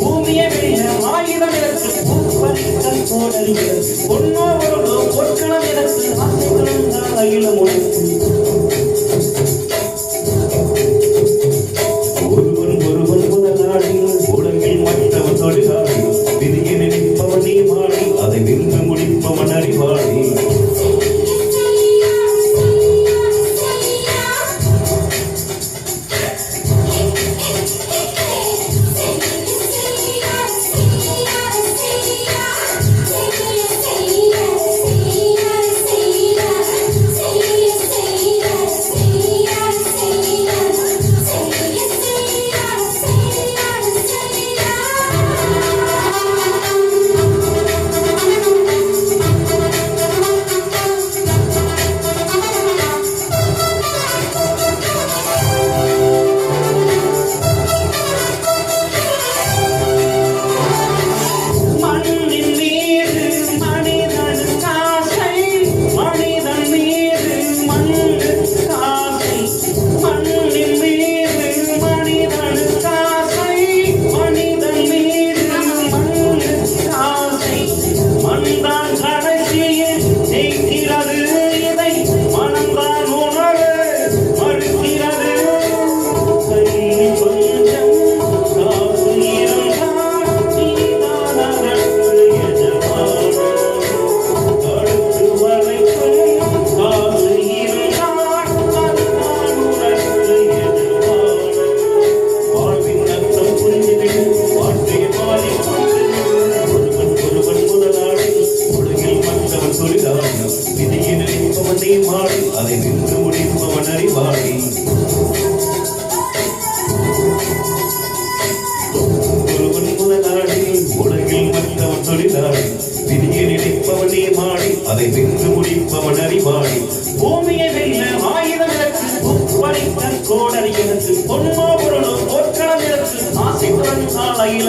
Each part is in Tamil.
பூமியை விட ஆயுதம் எனக்கு பூப்பரிக்கல் கோடல் பொன்னோ பொருளோ பொற்களம் எனக்கு அசைகளும் அகிலம் உனக்கு மண்ணையும் அதை வென்று முடியும் அவன் அறிவாடி. ஒருவன் முதலாடி உலகில் மற்றவன் தொழிலாளி. திரிய நினைப்பவனே மாடி அதை வென்று முடிப்பவன் அறிவாடி பூமியை வெல்ல ஆயுதம் எனக்கு ஒப்படைத்த கோடரி எனக்கு பொன்மா பொருளோ போர்க்களம் எனக்கு ஆசை குரன் ஆலையில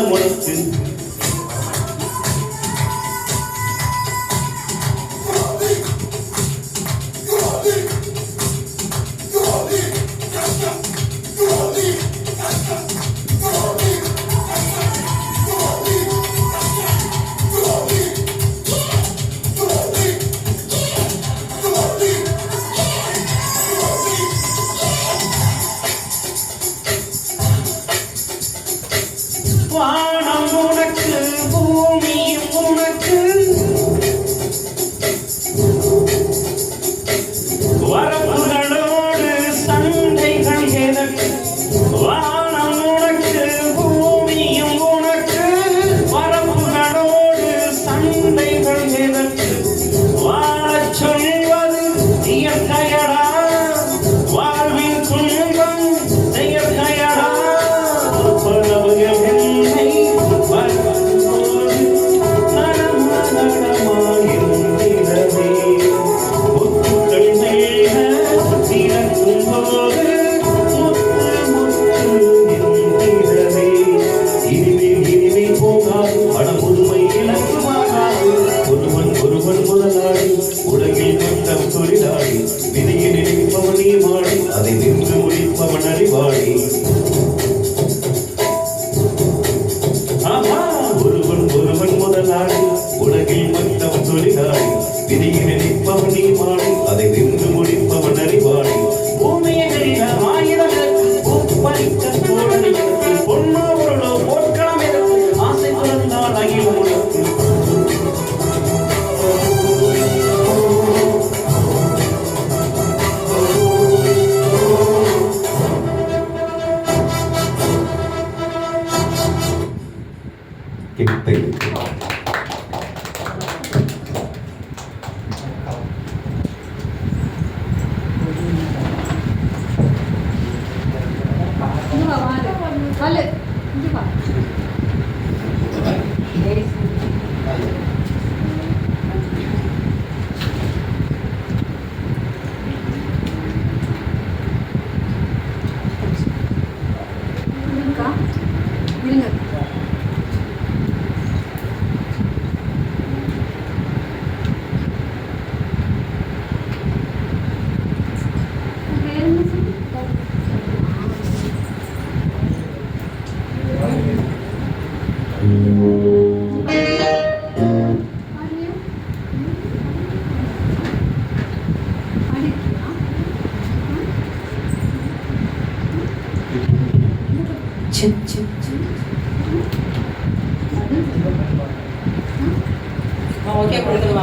ഓക്കെ കൊടുക്കുക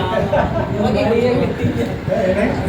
ഓക്കെ